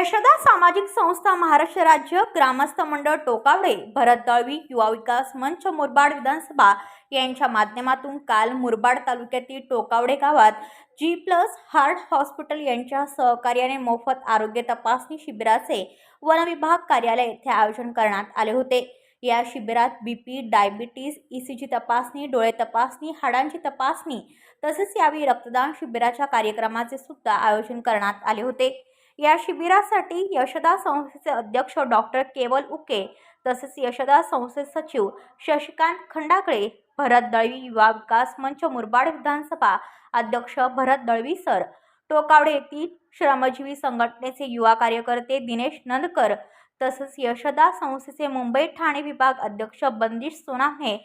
यशदा सामाजिक संस्था महाराष्ट्र राज्य ग्रामस्थ मंडळ टोकावडे भरत दळवी युवा विकास मंच मुरबाड विधानसभा यांच्या माध्यमातून काल मुरबाड तालुक्यातील टोकावडे गावात जी प्लस हार्ट हॉस्पिटल यांच्या सहकार्याने मोफत आरोग्य तपासणी शिबिराचे वनविभाग कार्यालय येथे आयोजन करण्यात आले होते. या शिबिरात बीपी डायबिटीज ईसीजी तपासणी डोळे तपासणी हाडांची तपासणी तसेच यावेळी रक्तदान शिबिराच्या कार्यक्रमाचे सुद्धा आयोजन करण्यात आले होते. या शिबिरासाठी यशदा संस्थेचे अध्यक्ष डॉक्टर केवल उके तसेच यशदा संस्थे सचिव शशिकांत खंडाकळे भरत दळवी युवा विकास मंच मुरबाड विधानसभा अध्यक्ष भरत दळवी सर टोकावडे येथील श्रमजीवी संघटनेचे युवा कार्यकर्ते दिनेश नंदकर तसेच यशदा संस्थेचे मुंबई ठाणे विभाग अध्यक्ष Bandish Soname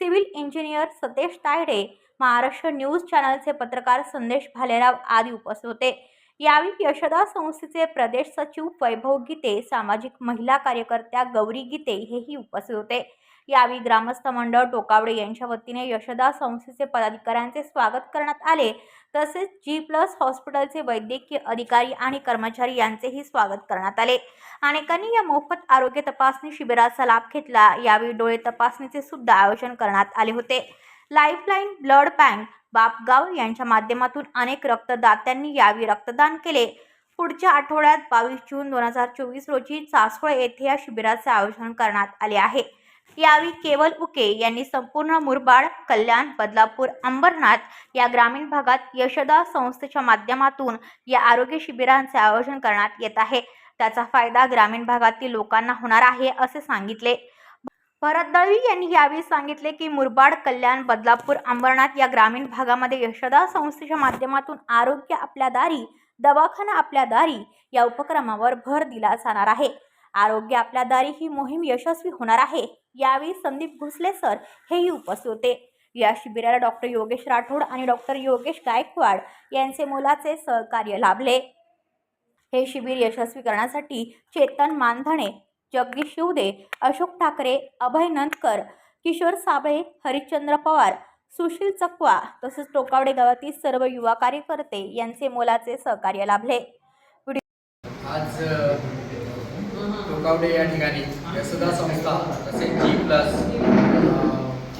civil engineer Satesh Tayde Maharashtra news चॅनलचे पत्रकार संदेश भालेराव आदी उपस्थित होते. यावेळी यशदा संस्थेचे प्रदेश सचिव वैभव गीते सामाजिक महिला कार्यकर्त्या गौरी गीते हेही उपस्थित होते. यावेळी ग्रामस्थ मंडळ टोकावडे यांच्या वतीने यशदा संस्थेचे पदाधिकाऱ्यांचे स्वागत करण्यात आले. तसेच जी प्लस हॉस्पिटलचे वैद्यकीय अधिकारी आणि कर्मचारी यांचेही स्वागत करण्यात आले. अनेकांनी या मोफत आरोग्य तपासणी शिबिराचा लाभ घेतला. यावेळी डोळे तपासणीचे सुद्धा आयोजन करण्यात आले होते. लाईफलाईन ब्लड बँक बापगाव यांच्या माध्यमातून अनेक रक्तदात्यांनी यावेळी रक्तदान केले. पुढच्या आठवड्यात बावीस जून दोन हजार चोवीस रोजी चासोळे येथे या शिबिराचे आयोजन करण्यात आले आहे. यावेळी केवल उके यांनी संपूर्ण मुरबाड कल्याण बदलापूर अंबरनाथ या ग्रामीण भागात यशदा संस्थेच्या माध्यमातून या आरोग्य शिबिरांचे आयोजन करण्यात येत आहे. त्याचा फायदा ग्रामीण भागातील लोकांना होणार आहे असे सांगितले. भरत दळवी यांनी यावेळी सांगितले की मुरबाड कल्याण बदलापूर अंबरनाथ या ग्रामीण भागामध्ये यशदा संस्थेच्या माध्यमातून आरोग्य आपल्या दारी दवाखाना आपल्या दारी या उपक्रमावर भर दिला जाणार आहे. आरोग्य आपल्या दारी ही मोहीम यशस्वी होणार आहे यावेळी संदीप भोसले सर हेही उपस्थित होते. या शिबिराला डॉक्टर योगेश राठोड आणि डॉक्टर योगेश गायकवाड यांचे मुलाचे सहकार्य लाभले. हे शिबिर यशस्वी करण्यासाठी चेतन मानधणे जगदीश शिवदे अशोक ठाकरे अभय नंदकर किशोर साबळे हरिश्चंद्र पवार सुशील चकवा तसेच टोकावडे गावातील सर्व युवा कार्यकर्ते यांचे मोलाचे सहकार्य लाभले. आज टोकावडे या ठिकाणी यशोदा संस्था तसेच G plus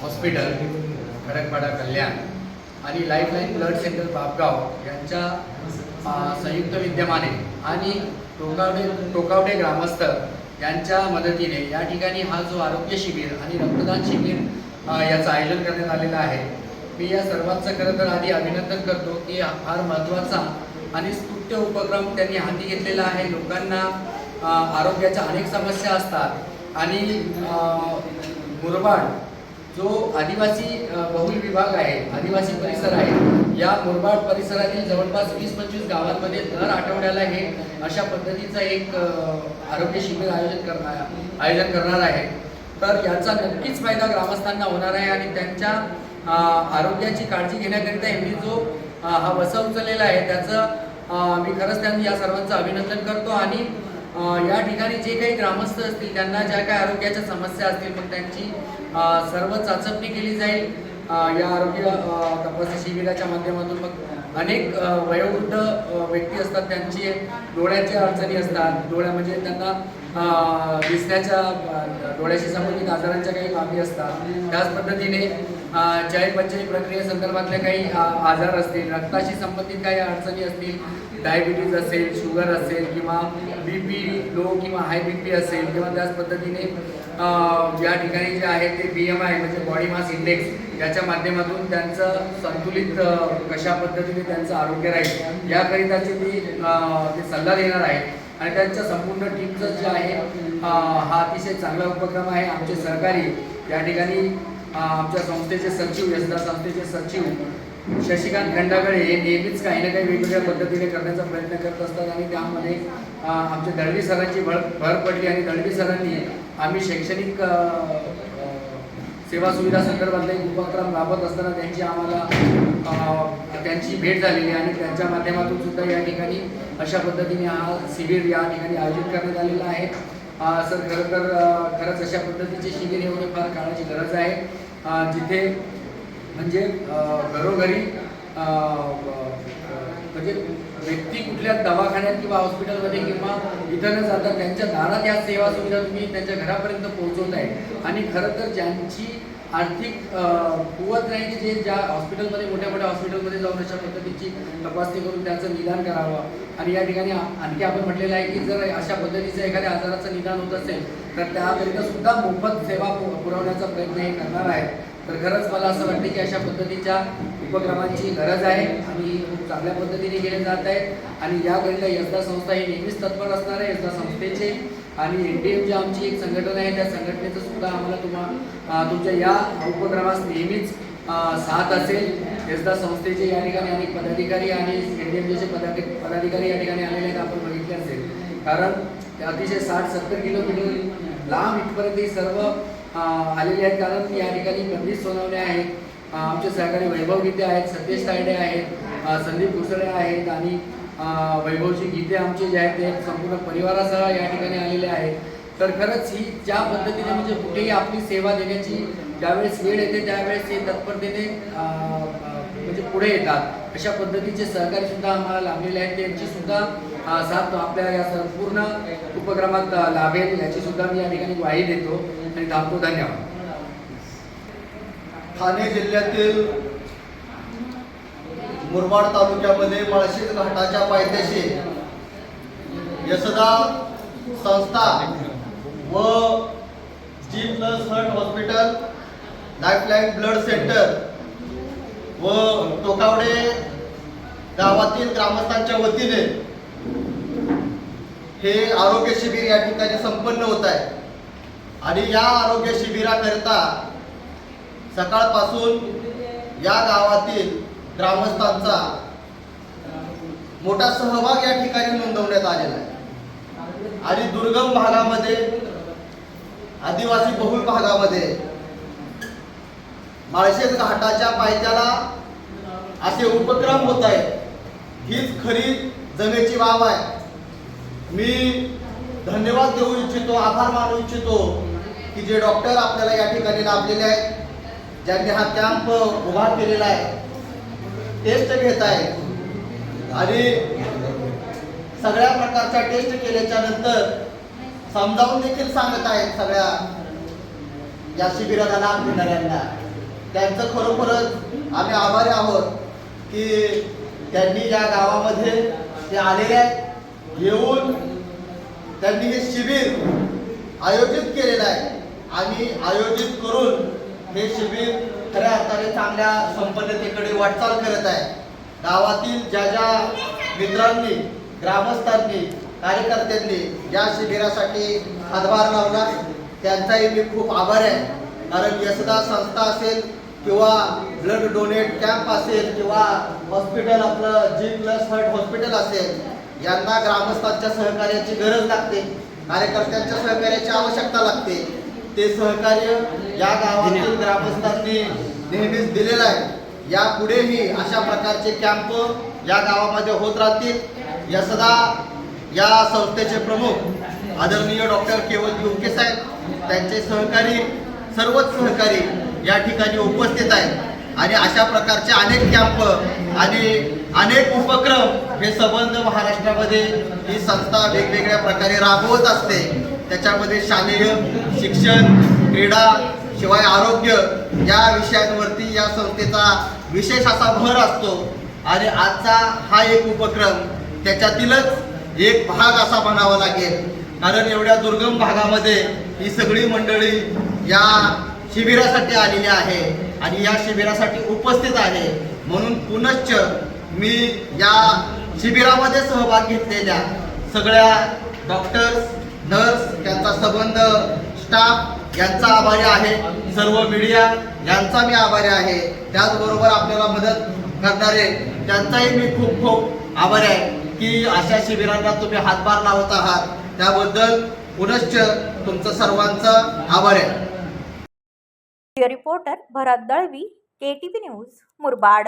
hospital Khadakpada Kalyan आणि लाईफलाईन ब्लड सेंटर बापगाव यांच्या संयुक्त विद्यमाने आणि टोकावडे टोकावडे ग्रामस्थ यांच्या मदतीने या ठिकाणी हा जो आरोग्य शिबिर आणि रक्तदान शिबिर याचं आयोजन करण्यात आलेलं आहे. मी या सर्वांचं खरं तर आधी अभिनंदन करतो की फार महत्त्वाचा आणि स्फुट्य उपक्रम त्यांनी हाती घेतलेला आहे. लोकांना आरोग्याच्या अनेक समस्या असतात आणि मुरबाड जो आदिवासी बहुल विभाग आहे आदिवासी परिसर आहे या मुरबाड परिसरातील जवळपास वीस पंचवीस गावांमध्ये दर आठवड्याला हे अशा पद्धतीचं एक आरोग्य शिबिर आयोजन करणार आयोजन करणार आहे. तर याचा नक्कीच फायदा ग्रामस्थांना होणार आहे आणि त्यांच्या आरोग्याची काळजी घेण्याकरिता यांनी जो हा वसा उचललेला आहे त्याचं मी खरंच त्यांनी या सर्वांचं अभिनंदन करतो आणि या ठिकाणी जे काही ग्रामस्थ असतील त्यांना ज्या काही आरोग्याच्या समस्या असतील मग त्यांची सर्व चाचपणी केली जाईल. या आरोग्य तपास शिबिराच्या माध्यमातून मग अनेक वयोवृद्ध व्यक्ती असतात त्यांची डोळ्याच्या अडचणी असतात. डोळ्या म्हणजे त्यांना दिसण्याच्या डोळ्याशी संबंधित आजारांच्या काही बाबी असतात. त्याच पद्धतीने अ, चयापचय प्रक्रियेसंदर्भातल्या काही आजार असतील रक्ताशी संबंधित काही अडचणी असतील डायबिटीज असेल शुगर असेल किंवा बी पी लो किंवा हाय बी पी असेल किंवा त्याच पद्धतीने या ठिकाणी जे आहे ते बी एम आय म्हणजे बॉडी मास इंडेक्स याच्या माध्यमातून त्यांचं संतुलित कशा पद्धतीने त्यांचं आरोग्य राहील याकरिताचे मी ते सल्ला देणार आहे आणि त्यांच्या संपूर्ण टीमचं जे आहे हा अतिशय चांगला उपक्रम आहे आमचे सहकारी या ठिकाणी आमच्या संस्थेचे सचिव यशदा संस्थेचे सचिव शशिकांत खंडागळे हे नेहमीच काही ना काही वेगवेगळ्या पद्धतीने करण्याचा प्रयत्न करत असतात आणि त्यामध्ये आमच्या दळवी सरांची भर भर पडली आणि दळवी सरांनी आम्ही शैक्षणिक सेवा सुविधा संदर्भातला एक उपक्रम राबवत असताना त्यांची आम्हाला त्यांची भेट झालेली आणि त्यांच्या माध्यमातून सुद्धा या ठिकाणी अशा पद्धतीने हा शिबिर या ठिकाणी आयोजित करण्यात आलेला आहे. सर खरं तर खरंच अशा पद्धतीचे शिबिर हे होणे फार काळाची गरज आहे. जिथे म्हणजे घरोघरी म्हणजे व्यक्ती कुठल्या दवाखान्यात किंवा हॉस्पिटलमध्ये किंवा इतर न जाता त्यांच्या दारात या सेवा सुविधा तुम्ही त्यांच्या घरापर्यंत पोहोचवत आहे आणि खरं तर ज्यांची आर्थिक कुवत नाही की जे ज्या हॉस्पिटलमध्ये मोठ्या मोठ्या हॉस्पिटलमध्ये जाऊन अशा पद्धतीची तपासणी करून त्याचं निदान करावं. आणि या ठिकाणी आणखी आपण म्हटलेलं आहे की जर अशा पद्धतीचं एखाद्या आजाराचं निदान होत असेल तर त्याकरिता सुद्धा मोफत सेवा पु- पुरवण्याचा प्रयत्न हे करणार आहे तर खरंच मला असं वाटतं की अशा पद्धतीच्या उपक्रमांची गरज आहे आणि खूप चांगल्या पद्धतीने केले जात आहे आणि याकरिता यशदा संस्था ही नेहमीच तत्पर असणार आहे यशदा संस्थेचे आणि एन डी एम आमची एक संघटना आहे त्या संघटनेचं सुद्धा आम्हाला तुम्हा तुमच्या या उपक्रमास नेहमीच साथ असेल. एसदा संस्थेचे या ठिकाणी अनेक पदाधिकारी आणि एन डी एम जीचे पदाधिकारी या ठिकाणी आलेले आहेत आपण बघितले असेल. कारण अतिशय साठ सत्तर किलोमीटर लांब इथपर्यंत ही सर्व आलेले आहेत. कारण या ठिकाणी बंदिस्त सोनवणे आहेत आमचे सहकारी वैभव गीते आहेत सतीश तायडे आहेत संदीप घुसळे आहेत आणि वैभवची गीते आमचे जे आहेत ते संपूर्ण परिवारासह या ठिकाणी आलेले आहेत. तर खरंच ही ज्या पद्धतीने म्हणजे कुठेही आपली सेवा देण्याची ज्यावेळेस वेळ येते त्यावेळेस ते तत्परतेने म्हणजे पुढे येतात. अशा पद्धतीचे सहकारी सुद्धा आम्हाला लाभलेले आहेत. त्यांची सुद्धा साथ आपल्या या संपूर्ण उपक्रमात लाभेल याची सुद्धा मी या ठिकाणी ग्वाही देतो आणि थांबतो. धन्यवाद. ठाणे जिल्ह्यातील मुरबाड तालुक्यामध्ये माळशेज घाटाच्या पायथ्याशी यशदा संस्था व G plus heart hospital lifeline blood centre व टोकावडे गावातील ग्रामस्थांच्या वतीने हे आरोग्य शिबिर या ठिकाणी संपन्न होत आहे. आणि या आरोग्य शिबिराकरिता सकाळपासून या गावातील ग्रामस्थांचा मोठा सहभाग या ठिकाणी नोंदवण्यात आलेला आहे. आणि दुर्गम भागामध्ये आदिवासी बहुल भागामध्ये माळशेज घाटाच्या पायथ्याला असे उपक्रम होत आहेत. हीच खरी जमेची बाब आहे. मी धन्यवाद देऊ इच्छितो आभार मानू इच्छितो की जे डॉक्टर आपल्याला या ठिकाणी लाभलेले आहेत ज्यांनी हा कॅम्प उभा केलेला आहे टेस्ट घेत आहे. आणि सगळ्या प्रकारच्या टेस्ट केल्याच्यानंतर समजावून देखील सांगत आहेत सगळ्या या शिबिराला लाभ घेणाऱ्यांना त्यांचं खरोखरच आम्ही आभारी आहोत की त्यांनी या गावामध्ये ते आलेले आहेत येऊन त्यांनी हे शिबिर आयोजित केलेलं आहे. आणि आयोजित करून हे शिबिर खऱ्या अर्थाने चांगल्या संपन्नतेकडे वाटचाल करत आहे. गावातील ज्या ज्या मित्रांनी ग्रामस्थांनी कार्यकर्त्यांनी या शिबिरासाठी हातभार लावला त्यांचाही मी खूप आभार आहे. कारण यशदा संस्था असेल किंवा ब्लड डोनेट कॅम्प असेल किंवा हॉस्पिटल आपलं जी प्लस हर्ट हॉस्पिटल असेल यांना ग्रामस्थांच्या सहकार्याची गरज लागते कार्यकर्त्यांच्या सहकार्याची आवश्यकता लागते. ते सहकार्य या गावातील ग्रामस्थांनी नेहमीच दिलेलं आहे. यापुढेही अशा प्रकारचे कॅम्प या गावामध्ये होत राहतील. यशदा या संस्थेचे प्रमुख आदरणीय डॉक्टर केवल युके साहेब त्यांचे सहकारी सर्वच सहकारी या ठिकाणी उपस्थित आहेत. आणि अशा प्रकारचे अनेक कॅम्प आणि अनेक उपक्रम हे संबंध महाराष्ट्रामध्ये ही संस्था वेगवेगळ्या प्रकारे राबवत असते. त्याच्यामध्ये शालेय शिक्षण क्रीडा शिवाय आरोग्य या विषयांवरती या संस्थेचा विशेष असा भर असतो. आणि आजचा हा एक उपक्रम त्याच्यातीलच एक भाग असा म्हणावा लागेल. कारण एवढ्या दुर्गम भागामध्ये ही सगळी मंडळी या शिबिरासाठी आलेली आहे आणि या शिबिरासाठी उपस्थित आहे. म्हणून पुनश्च मी या शिबिरामध्ये सहभाग घेतलेल्या सगळ्या डॉक्टर्स नर्स त्यांचा संबंध स्टाफ यांचा आभारी आहे. सर्व मीडिया यांचा मी आभारी आहे. त्याचबरोबर आपल्याला मदत करणारे त्यांचाही मी खूप खूप आभारी आहे की अशा शिबिरांना तुम्ही हातभार लावत आहात. त्याबद्दल पुनश्च तुमचं सर्वांचं आभार आहे. Reporter Bharat Dalvi K T P news Murbad.